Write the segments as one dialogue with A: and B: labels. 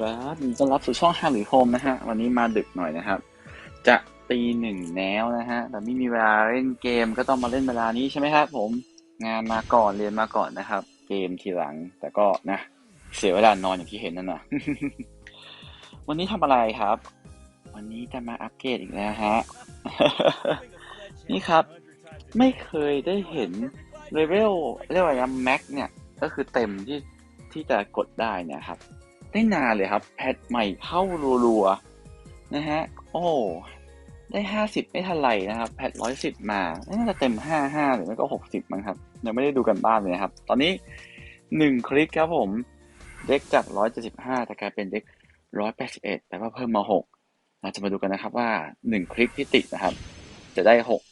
A: ครับต้อนรับสู่ช่องฮาริโฮมนะฮะ วันนี้มาดึกหน่อยนะครับ จะตีหนึ่งแล้วนะฮะ แต่ไม่มีเวลาเล่นเกมก็ต้องมาเล่นเวลานี้ใช่ไหมครับผม งานมาก่อนเรียนมาก่อนนะครับ เกมทีหลัง แต่ก็นะ เสียเวลานอนอย่างที่เห็นนั่นนะวันนี้ทำอะไรครับ วันนี้จะมาอัปเกรดอีกแล้วฮะ นี่ครับ ไม่เคยได้เห็นเลเวลเรียกว่าอะไรแม็กเนี่ย ก็คือเต็มที่ที่จะกดได้เนี่ยครับ ได้นานเลยครับ แพทใหม่เข้ารัวๆนะฮะ โอ้ได้ห้าสิบไม่ทันไรนะครับ แพทร้อยสิบมา น่าจะเต็มห้าห้าหรือไม่ก็หกสิบมั้งครับยังไม่ได้ดูกันบ้านเลยนะครับ ตอนนี้หนึ่งคลิกครับผม เด็กจากร้อยเจ็ดสิบห้าจะกลายเป็นเด็กร้อยแปดสิบเอ็ดแปลว่าเพิ่มมาหกเราจะมาดูกันนะครับว่าหนึ่งคลิกที่ติดนะครับ จะได้หก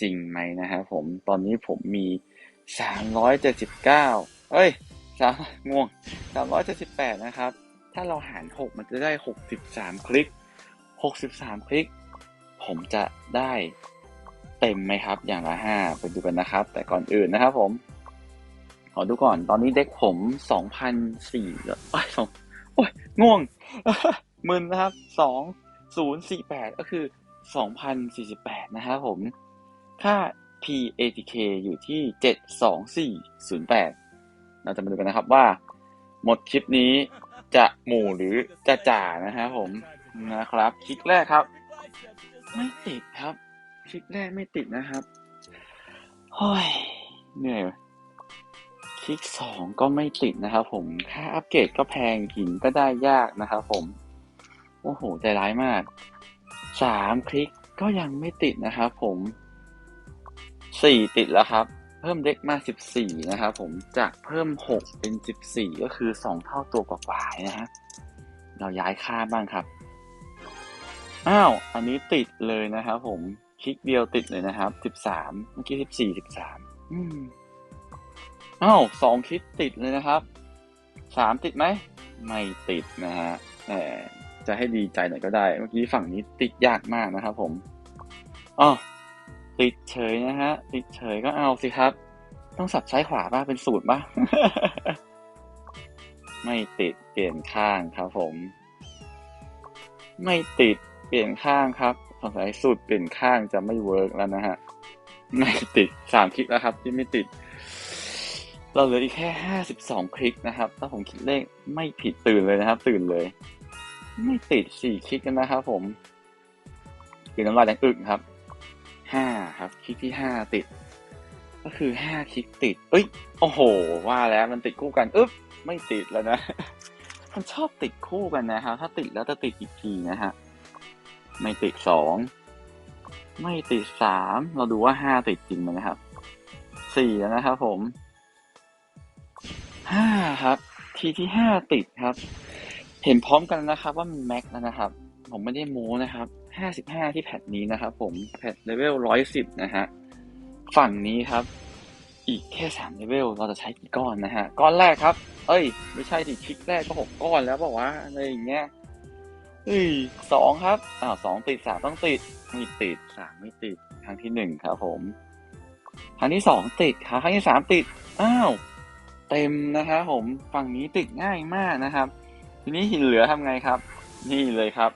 A: จริงไหมนะครับผมตอนนี้ผมมีสามร้อยเจ็ดสิบเก้าเอ้ยสามง่วงสามร้อยเจ็ดสิบแปดนะครับ ถ้าเราหารหกมันจะได้หกสิบสามคลิกหกสิบสามคลิก ผมจะได้เต็มไหมครับ อย่างละห้าไปดูกันนะครับ แต่ก่อนอื่นนะครับผม ขอดูก่อน ตอนนี้เด็กผมสองพันสี่โอ้ยสองโอ้ยง่วงมึนนะครับสองศูนย์สี่แปดก็คือสองพันสี่สิบแปดนะครับผม ค่า PATK อยู่ที่เจ็ดสองสี่ศูนย์แปดเราจะมาดูกันนะครับว่า หมดคลิปนี้ จะหมู่หรือจะจ่านะครับผมนะครับคลิกแรกครับ ไม่ติดครับคลิกแรกไม่ติดนะครับโอ้ยเหนื่อยคลิกสองก็ไม่ติดนะครับผมค่าอัปเกรดก็แพงหินก็ได้ยากนะครับผมโอ้โหใจร้ายมากสามคลิกก็ยังไม่ติดนะครับผมสี่ติดแล้วครับ พิ่มเด็กมาสิบสี่นะครับผม จากเพิ่มหกเป็นสิบสี่ก็คือสองเท่าตัวกว่าๆนะฮะ เราย้ายค่าบ้างครับ อ้าว อันนี้ติดเลยนะครับผม คลิกเดียวติดเลยนะครับสิบสามเมื่อกี้สิบสี่สิบสามอืมอ้าวสองคลิกติดเลยนะครับสามติดไหม ไม่ติดนะฮะแหมจะให้ดีใจหน่อยก็ได้ เมื่อกี้ฝั่งนี้ติดยากมากนะครับผมอ๋อ ติดเฉยนะฮะ ติดเฉยก็เอาสิครับ ต้องสับซ้ายขวาป่ะ เป็นสูตรป่ะ ไม่ติดเปลี่ยนข้างครับผม ไม่ติดเปลี่ยนข้างครับสงสัยสูตรเปลี่ยนข้างจะไม่เวิร์กแล้วนะฮะ ไม่ติดสามคลิกแล้วครับ ที่ไม่ติด เราเหลืออีกแค่ห้าสิบสองคลิกนะครับ ถ้าผมคิดเลขไม่ผิดตื่นเลยนะครับ ตื่นเลย ไม่ติดสี่คลิกกันนะครับผมคือน้ำลายแดงอึกครับ ห้าครับ คลิกที่ห้าติด ก็คือห้าคลิกติด เอ้ย โอ้โห ว่าแล้วมันติดคู่กันอึ๊บไม่ติดแล้วนะ มันชอบติดคู่กันนะครับ ถ้าติดแล้วจะติดอีกทีนะฮะ ไม่ติดสอง ไม่ติดสาม เราดูว่าห้าติดจริงไหมนะครับ สี่แล้วนะครับผม ห้าครับ ทีที่ห้าติดครับ เห็นพร้อมกันนะครับว่ามันแม็กแล้วนะครับ ผมไม่ได้โม้นะครับห้าสิบห้าที่แพทนี้นะครับผมแพทเลเวลร้อยสิบนะฮะฝั่งนี้ครับ อีกแค่สามเลเวลเราจะใช้กี่ก้อนนะฮะ ก้อนแรกครับ เอ้ย ไม่ใช่ดิคลิกแรกก็หกก้อนแล้วบอกว่าอะไรอย่างเงี้ยเอ้ยสองครับอ้าวสองติดสามต้องติดไม่ติดสามไม่ติดครั้งที่หนึ่งครับผมครั้งที่สองติดครับครั้งที่สามติดอ้าวเต็มนะครับผมฝั่งนี้ติดง่ายมากนะครับ ทีนี้หินเหลือทำไงครับ นี่เลยครับ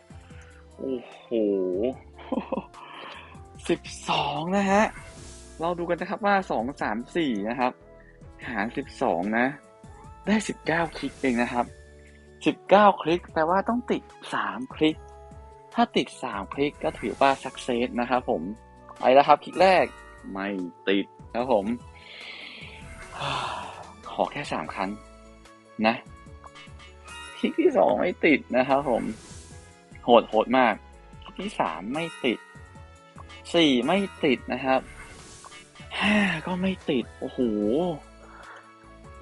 A: โอ้โหสิบสองนะฮะ เราดูกันนะครับว่าสองสามสี่นะครับ หารสิบสองนะ ได้สิบเก้าคลิกเองนะครับสิบเก้าคลิกแปลว่าต้องติดสามคลิก ถ้าติดสามคลิกก็ถือว่าสักเซสนะครับผมไปแล้วครับคลิกแรกไม่ติดครับผม ขอแค่สามครั้งนะคลิกที่สองไม่ติดนะครับผม หดโหดมาก ที่สามไม่ติดสี่ไม่ติดนะครับห้าก็ไม่ติด โอ้โห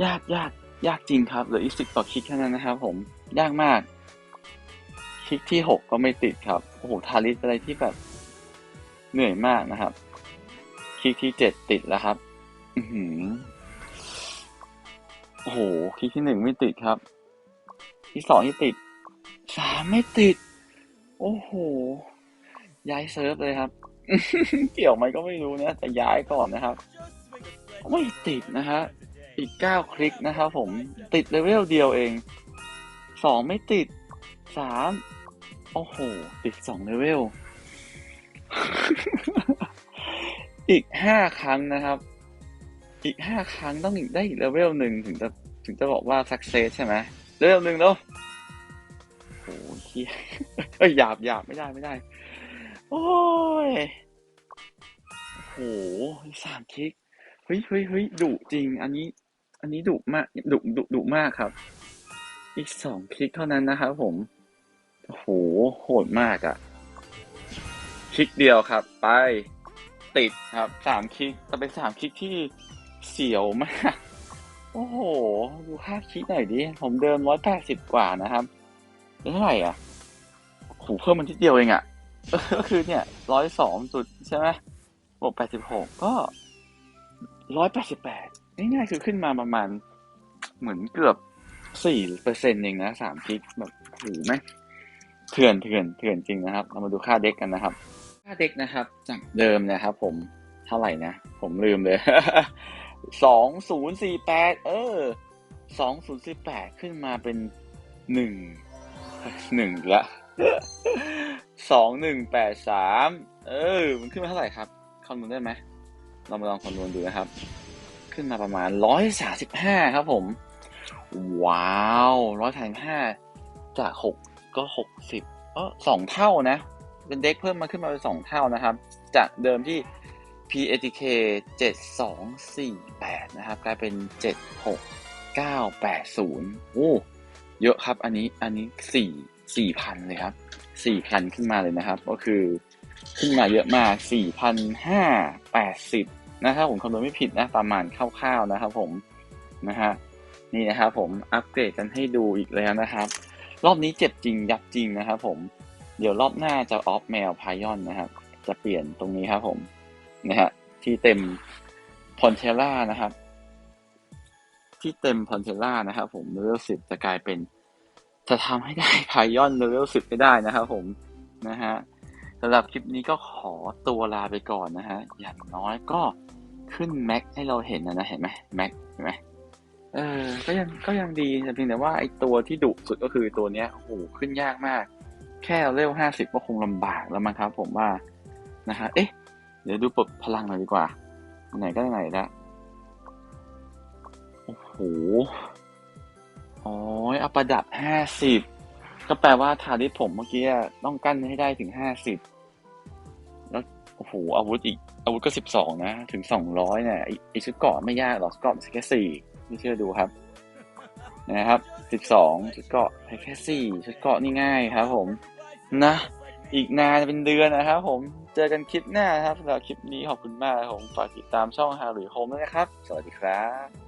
A: ยากยากยากจริงครับเหลืออีกสิบต่อคลิกแค่นั้นนะครับผม ยากมาก คลิกที่หกก็ไม่ติดครับ โอ้โห ทาริสอะไรที่แบบ เหนื่อยมากนะครับ คลิกที่เจ็ดติดแล้วครับ อือหือโอ้โห คลิกที่หนึ่งไม่ติดครับ ที่สองที่ติด สามไม่ติด โอ้โห ย้ายเซิร์ฟเลยครับ เกี่ยวไหมก็ไม่รู้นะแต่ย้ายก่อนนะครับ ไม่ติดนะฮะ อีกเก้าคลิกนะครับผม ติดเลเวลเดียวเอง สองไม่ติด สาม โอ้โห ติดสองเลเวล อีกห้าครั้งนะครับ อีกห้าครั้งต้องอีกได้อีกเลเวลหนึ่งถึงจะถึงจะบอกว่าสักเซสใช่ไหมเลเวลหนึ่งแล้วโอ้ยเหี้ย เอ้ยหยาบหยาบไม่ได้ไม่ได้ โอ้ยโหสามคลิกเฮ้ยเฮ้ยเฮ้ยดุจริง อันนี้ อันนี้ดุมากดุดุดุมากครับ อีกสองคลิกเท่านั้นนะครับผมโอ้โหโหดมากอะ่ะ คลิกเดียวครับ ไปติดครับสามคลิกแต่เป็นสามคลิกที่เสียวมาก โอ้โห ดูค่าคลิกหน่อยดิ ผมเดิมร้อยแปดสิบกว่านะครับเท่าไหร่อะ หเพิ่มมันทีเดียวเองอะ่ะ ก็คือเนี่ยร้อยสองจุดใช่ไหมบวกแปดสิบหกก็ร้อยแปดสิบแปดง่ายๆคือขึ้นมาประมาณ เหมือนเกือบสี่เปอร์เซ็นต์เองนะสามคลิกแบบโหไหมเถื่อนเถื่อนเถื่อนจริงนะครับ เรามาดูค่าเด็กกันนะครับ ค่าเด็กนะครับ จากเดิมนะครับ ผมเท่าไหร่นะ ผมลืมเลยสองศูนย์สี่แปดเออสองศูนย์สี่แปดขึ้นมาเป็นหนึ่งหนึ่งละ สองหนึ่งแปดสามเออ มันขึ้นมาเท่าไหร่ครับคำนวณได้ไหมเรามาลองคำนวณดูนะครับ ขึ้นมาประมาณร้อยสาสิบห้าครับผม ว้าวร้อยสามห้าจากหกก็หกสิบเออสองเท่านะ เป็นเด็กเพิ่มมาขึ้นมาเป็นสองเท่านะครับ จากเดิมที่ PATK เจ็ดสองสี่แปดนะครับ กลายเป็นเจ็ดหกเก้าแปดศูนย์โอ้ เยอะครับอันนี้อันนี้สี่ สี่พันเลยครับสี่พันขึ้นมาเลยนะครับ ก็คือขึ้นมาเยอะมากสี่พันห้าแปดสิบนะครับผมคำนวณไม่ผิดนะประมาณคร่าวๆนะครับ ผมนะฮะนี่นะครับผมอัปเกรดกันให้ดูอีกแล้วนะครับ รอบนี้เจ็บจริงยับจริงนะครับผมเดี๋ยวรอบหน้าจะออฟแมวพายอนนะครับ จะเปลี่ยนตรงนี้ครับผมนะฮะที่เต็มพอนเทล่านะครับ ที่เต็มพอนเทล่านะครับ ผมเลเวลสิบจะกลายเป็น จะทำให้ได้พายอนเลเวลสิบไม่ได้นะครับผมนะฮะสำหรับคลิปนี้ก็ขอตัวลาไปก่อนนะฮะ อย่างน้อยก็ขึ้นแม็กให้เราเห็นนะนะเห็นไหมแม็กเห็นไหมเออ ก็ยังก็ยังดีแต่เพียงแต่ว่าไอตัวที่ดุสุดก็คือตัวเนี้ยโอ้โหขึ้นยากมาก แค่เลเวลห้าสิบก็คงลำบากแล้วมั้งครับผมว่านะฮะเอ๊ะ เดี๋ยวดูปลดพลังหน่อยดีกว่า ไหนก็ไหนแล้วโอ้โห อ๋อเอาประดับห้าสิบก็แปลว่าทาริสผมเมื่อกี้ต้องกั้นให้ได้ถึงห้าสิบแล้วโอ้โหอาวุธอีกอาวุธก็สิบสองนะ ถึงสองร้อยเนี่ยไอชุดเกราะไม่ยากหรอกเกราะมันแค่สี่ไม่เชื่อดูครับ นะครับสิบสองชุดเกราะแค่สี่ชุดเกราะนี่ง่ายครับ ผม นะ อีกนานเป็นเดือนนะครับ ผมเจอกันคลิปหน้าครับสำหรับคลิปนี้ขอบคุณมากครับผมฝากติดตามช่องฮาหรือโฮมด้วยนะครับ สวัสดีครับ